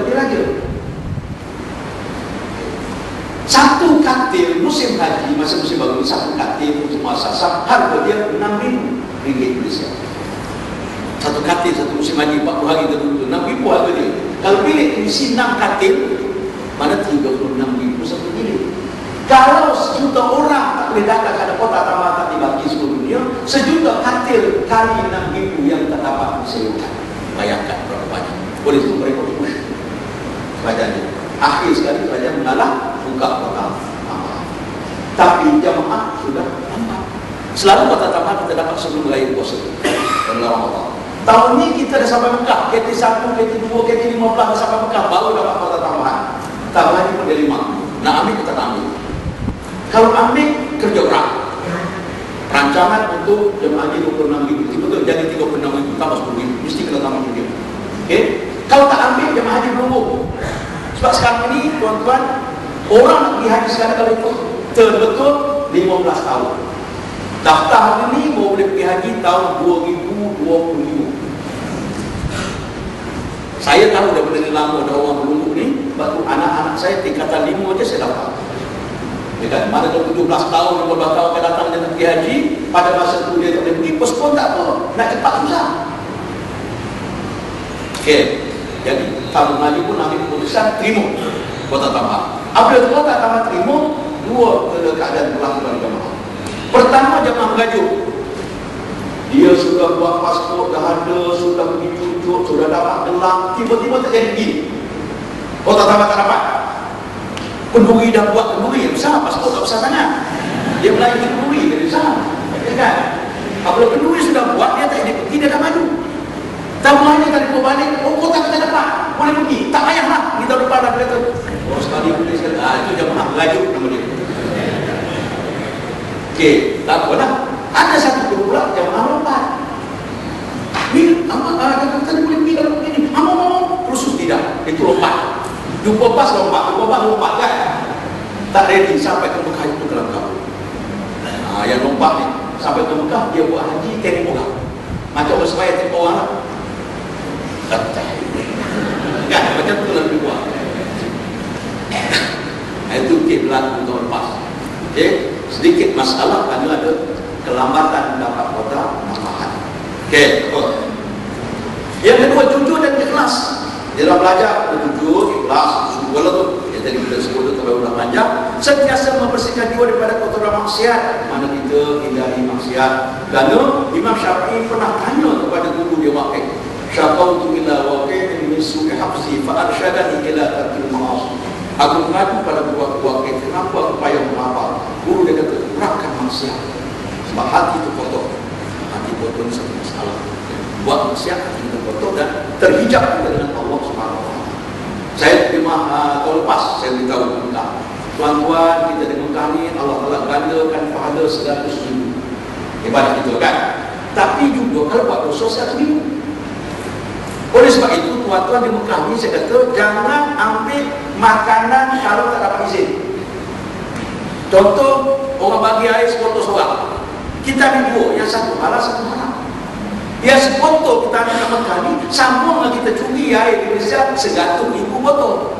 bagi raja. Satu katil musim haji, masa musim baru satu katil untuk muasasah, harga dia RM6,000 ringgit Malaysia. Satu katil, satu musim haji, 40 hari tertentu, RM6,000 harga dia. Kalau bilik isi 6 katil, mana RM36,000 satu bilik. Kalau sejuta orang tak boleh datang kerana kota tambah tak dibagi seluruh dunia, sejuta katil kali RM6,000 yang tak dapat disewakan. Bayangkan berapa banyak. Boleh itu mereka push. Badannya. Akhir sekali kerajaan mengalah buka tambah. Tapi jamaah sudah tambah. Selalu kota tambah kita dapat sebelum raya puasa. Dan Allah. Tahun ni kita dah sampai Mekah. KT1, KT2, KT15 dah sampai Mekah. Baru dapat kota tambahan. Tambahan ni pun dia lima. Nak ambil kita tak ambil. Kalau ambil, kerja berat. Rancangan untuk jemaah haji 26 ribu. Betul, jadi 36 ribu. Tambah 10 ribu. Mesti kena tambah juga. Okay? Kalau tak ambil, jemaah haji berumur. Sebab sekarang ini tuan-tuan orang pergi haji sekarang kalau itu terbetul 15 tahun. Daftar hari ini boleh pergi haji tahun 2020. Saya tahu daripada ni lama ada orang berumur ni Sebab tu anak-anak saya tingkatan 5 je saya daftar ya kan? Mana kalau 17 tahun, 15 tahun akan datang nak pergi haji Pada masa tu dia tak boleh pergi, postpone tak apa Nak cepat susah Okey jadi Tamu Mali pun ambil keputusan terima kota tambah. Apabila kota tambah terima, dua keadaan berlaku bagi jemaah. Pertama jemaah mengajuk. Dia sudah buat pasport, dah ada, sudah pergi cucuk, sudah dapat gelang, tiba-tiba tak jadi begini. Kota tambah tak dapat. Kenduri dah buat kenduri, besar pasport tak besar sangat. Dia melayu kenduri, dia besar. Ya kan? Apabila kenduri sudah buat, dia tak jadi pergi, dia dah maju. Tamuannya tadi kau balik, oh kota kita dapat, boleh pergi. Tak payahlah, kita depan dah kata. Oh sekali boleh sekali. Ah, itu jamaah mengajuk nama dia. Okey, tak apa lah. Ada satu pula jamaah lompat. Ni, apa, ah, kata boleh pergi kalau begini. Apa mau? Khusus tidak, itu lompat. Jumpa pas lompat, jumpa pas lompat kan. Tak ready sampai ke Mekah itu dalam kabur. Ah, yang lompat ni, sampai ke Mekah, dia buat haji, tempoh orang. Macam supaya tempoh orang lah. Kan, macam tu lebih kuat. Itu okay, berlaku tahun lepas. Okay, sedikit masalah kerana ada kelambatan dapat kota tambahan. Okay, betul. Yang kedua, jujur dan ikhlas. Dalam belajar, jujur, ikhlas, sungguh tu. Yang tadi kita sebut itu terlalu dah panjang. Sentiasa membersihkan jiwa daripada kotoran maksiat. Mana kita hindari maksiat. Kerana Imam Syafi'i pernah tanya kepada guru dia wakil. Syakautu ila waqi'in min su'i hafzi fa'arsyadani ila tarkil ma'as. Aku mengadu pada buah wakil, kenapa aku payah menghafal? Guru dia kata, kurangkan maksiat. Sebab hati itu kotor. Ini satu masalah. Buat maksiat, hati itu kotor dan terhijab kita dengan Allah Subhanahu Wa Saya terima uh, tahun lepas, saya beritahu Mekah. Tuan-tuan, kita Mekah ni, Allah telah gandakan pahala 100 ribu. Ibadah kita kan? Tapi juga kalau buat dosa 100 ribu. Oleh sebab itu tuan-tuan di Mekah saya kata jangan ambil makanan kalau tak dapat izin. Contoh orang bagi air sepotong seorang. Kita dua, yang satu halal satu haram. Yang sepotong kita ambil Mekah ni sambung dengan kita curi di Malaysia segantung ibu botol.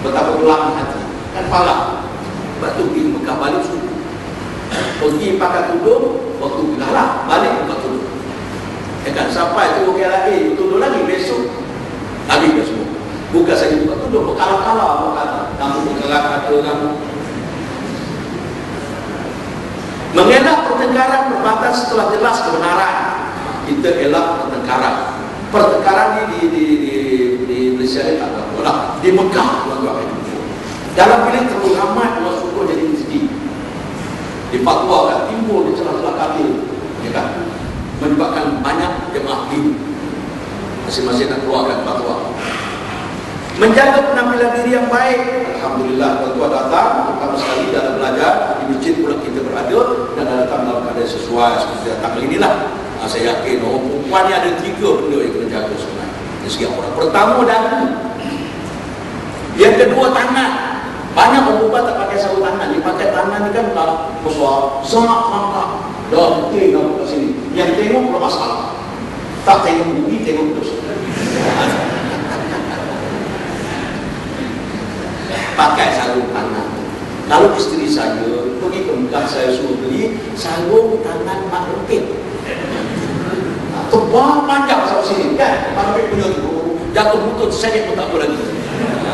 Betapa belang hati. Kan parah. Sebab tu pergi Mekah balik suku. Pergi pakai tudung, waktu bila lah, balik buka tudung. Ya kan sampai tu okey lagi, tuduh lagi besok. Habis dah semua. Bukan saja buka tuduh, berkala-kala bukan. Kamu berkerak kata kamu. Mengelak pertengkaran berbatas setelah jelas kebenaran. Kita elak pertengkaran. Pertengkaran ni di di di di Malaysia ni tak ada lah. Di Mekah. Dalam terlalu ramai orang suku jadi masjid. Di fatwa kan timbul di celah-celah kafir. Ya kan? menyebabkan banyak jemaah hidup masing-masing nak keluarkan menjaga penampilan diri yang baik. Alhamdulillah tuan-tuan datang pertama sekali dalam belajar di masjid pula kita berada dan datang dalam keadaan sesuai seperti datang kali inilah. Nah, saya yakin orang perempuan ni ada tiga benda yang kena jaga sebenarnya. Dari segi orang pertama dagu yang kedua tangan. Banyak perempuan tak pakai sarung tangan. Dia pakai tangan ni kan tak besar sangat mangkak dah penting kamu kat sini. Yang tengok belum masalah. Tak tengok bumi tengok terus pakai sarung tangan. Kalau istri saya pergi ke Mekah saya suruh beli sarung tangan mak lempit. Tebal panjang sampai sini kan? Mak lempit punya tu jatuh lutut saya pun tak boleh lagi. Ha.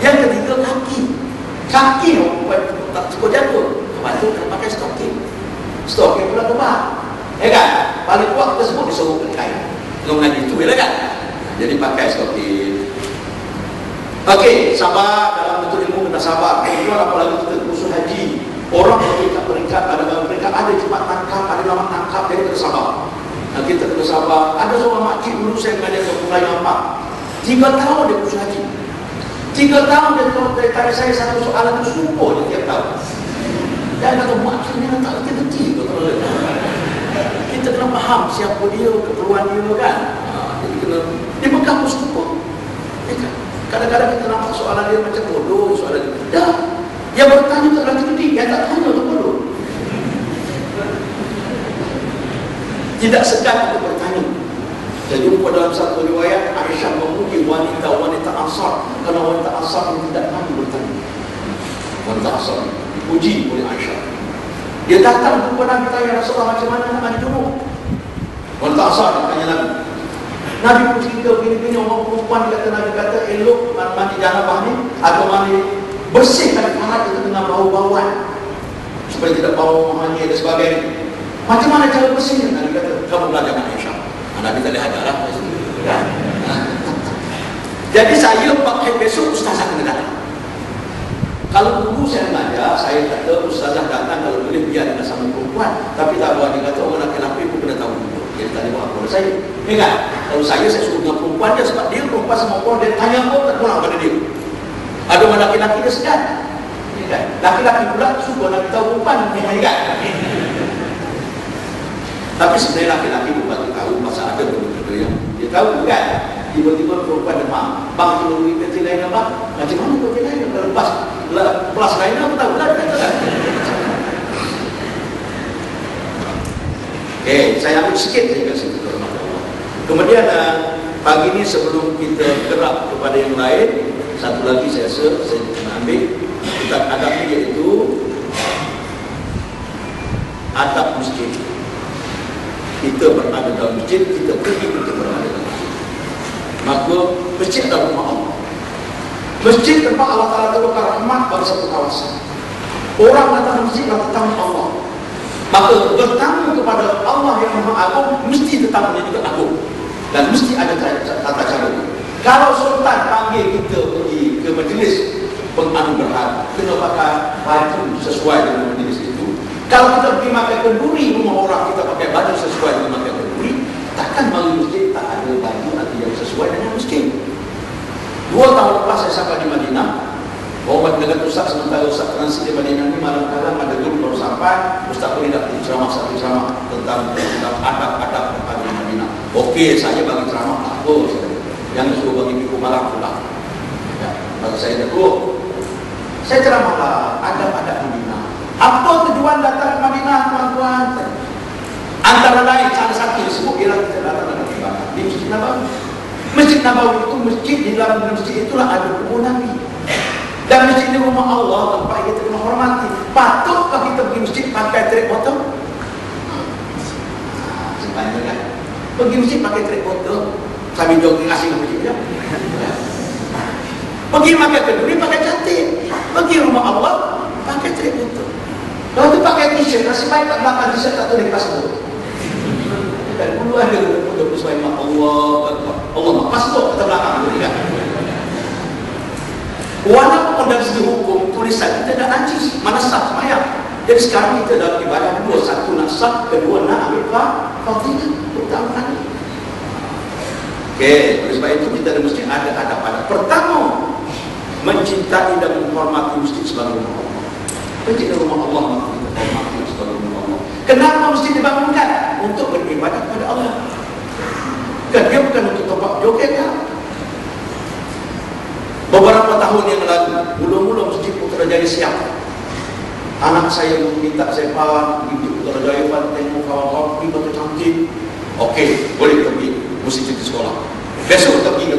Yang ketiga kaki. Kaki tak cukup jatuh. Lepas tu kena pakai stocking. Stocking pula tebal. Ya kan? Paling kuat kita sebut disuruh kain. Kalau ngaji itu ya kan? Jadi pakai stocking. Okey, sabar dalam bentuk ilmu kita Kemudian apalagi kita khusus haji. Orang peringkat peringkat ada dalam peringkat ada cepat tangkap, ada lama tangkap, jadi kita sabar. Nah, kita kena sabar. Ada seorang makcik dulu saya mengajar ke Pulau apa? Tiga tahun dia khusus haji. Tiga tahun dia tahu tanya saya satu soalan itu sumpah dia tiap tahun. Dan kata makcik ni tak kerti-kerti. Kita kena faham siapa dia, keperluan dia kan. Ha, jadi kena, dia Mekah pun sumpah. Ya kan? Kadang-kadang kita nampak soalan dia macam bodoh, soalan dia. Dah, yang bertanya tak lagi penting, yang tak tanya tu bodoh. Tidak segan untuk bertanya. Jadi pada dalam satu riwayat Aisyah memuji wanita-wanita Ansar kerana wanita Ansar yang tidak mahu bertanya. Wanita Ansar dipuji oleh Aisyah. Dia datang kepada Nabi tanya Rasulullah macam mana nak mandi junub. Wanita Ansar tanya Nabi, Nabi pun cerita begini-begini orang perempuan dia kata Nabi kata elok mandi janabah ni atau mandi bersihkan tangan itu dengan bau-bauan supaya tidak bau mandi dan sebagainya. Macam mana cara bersihnya? Nabi kata kamu belajar dengan Aisyah. Nah, Nabi tak boleh ajar lah. Ya. Jadi saya pakai besok ustazah kena datang. Kalau dulu saya mengajar, saya kata ustazah datang kalau boleh biar dengan sama perempuan. Tapi tak boleh dia kata orang lelaki pun kena tahu. Jadi tak buat saya. Ingat, kalau saya saya suruh dengan perempuan dia sebab dia perempuan sama perempuan dia tanya apa tak pulang pada dia. Ada mana laki-laki dia segan. Ingat, laki-laki pula suka nak tahu perempuan dia ingat. Tapi sebenarnya laki-laki pun patut tahu masa ada benda-benda yang dia tahu kan. Tiba-tiba perempuan demam. Bang tolong beri peti lain apa? Macam mana peti lain? Kalau lepas kelas lain apa tahu lah. Okay, saya ambil sikit saya kasih ke Kemudian uh, pagi ini sebelum kita gerak kepada yang lain, satu lagi saya saya ambil kita adab iaitu adab masjid. Kita berada dalam masjid, kita pergi untuk berada dalam masjid. Maka masjid adalah rumah Allah. Masjid tempat Allah Ta'ala terbuka rahmat bagi satu kawasan. Orang datang masjid dan tetamu Allah. Maka bertamu kepada Allah yang Maha Agung mesti tetamunya juga agung dan mesti ada tata cara. Kalau sultan panggil kita pergi ke majlis penganugerahan, kena pakai baju sesuai dengan majlis itu. Kalau kita pergi makan kenduri rumah orang kita pakai baju sesuai dengan makan kenduri, takkan bagi masjid tak ada baju nanti yang sesuai dengan masjid. Dua tahun lepas saya sampai di Madinah, Bawa dengan Ustaz sementara Ustaz transit di Madinah ini malam-malam ada grup baru sampai Ustaz pun tidak ceramah satu ceramah tentang tentang adab-adab di Madinah. Okey, saya bagi ceramah tak apa Yang suruh bagi minggu malam pula. Ya, saya tegur. Saya ceramah lah adab-adab Madinah. Apa tujuan datang ke Madinah, tuan-tuan? Antara lain salah satu disebut ialah kita datang dengan ibadah di Masjid Nabawi. Masjid Nabawi itu masjid di dalam masjid itulah ada kubur Nabi. Dan masjid ini rumah Allah tempat kita kena hormati. Patutkah kita pergi masjid pakai trek motor? Sebenarnya kan. Pergi masjid pakai trek motor. Sambil jogging asing ke masjid. Ya? Pergi makan keduri pakai cantik. Pergi rumah Allah pakai trek motor. Lalu tu pakai baik tak belakang t-shirt tak tulis paspor. Dan dulu ada muda bersuai Allah. Allah paspor kata belakang. Kan? Walaupun dari segi hukum tulisan kita dah najis, mana sah semayang. Jadi sekarang kita dalam ibadah dua, satu nak sah, kedua nak ambil fah, fadilah, keutamaan. Okey, oleh sebab itu kita ada mesti ada adab-adab. Pertama, mencintai dan menghormati masjid sebagai rumah Allah. Masjid rumah Allah, maka kita hormati sebagai rumah Allah. Kenapa mesti dibangunkan? Untuk beribadah kepada Allah. Kan dia bukan untuk tempat joget kan? Beberapa tahun yang lalu, mula-mula masjid Putrajaya siap. Anak saya meminta saya faham, pergi Putrajaya Pan, tengok kawan-kawan, batu cantik. Okey, boleh pergi, mesti cuti sekolah. Besok pergi ke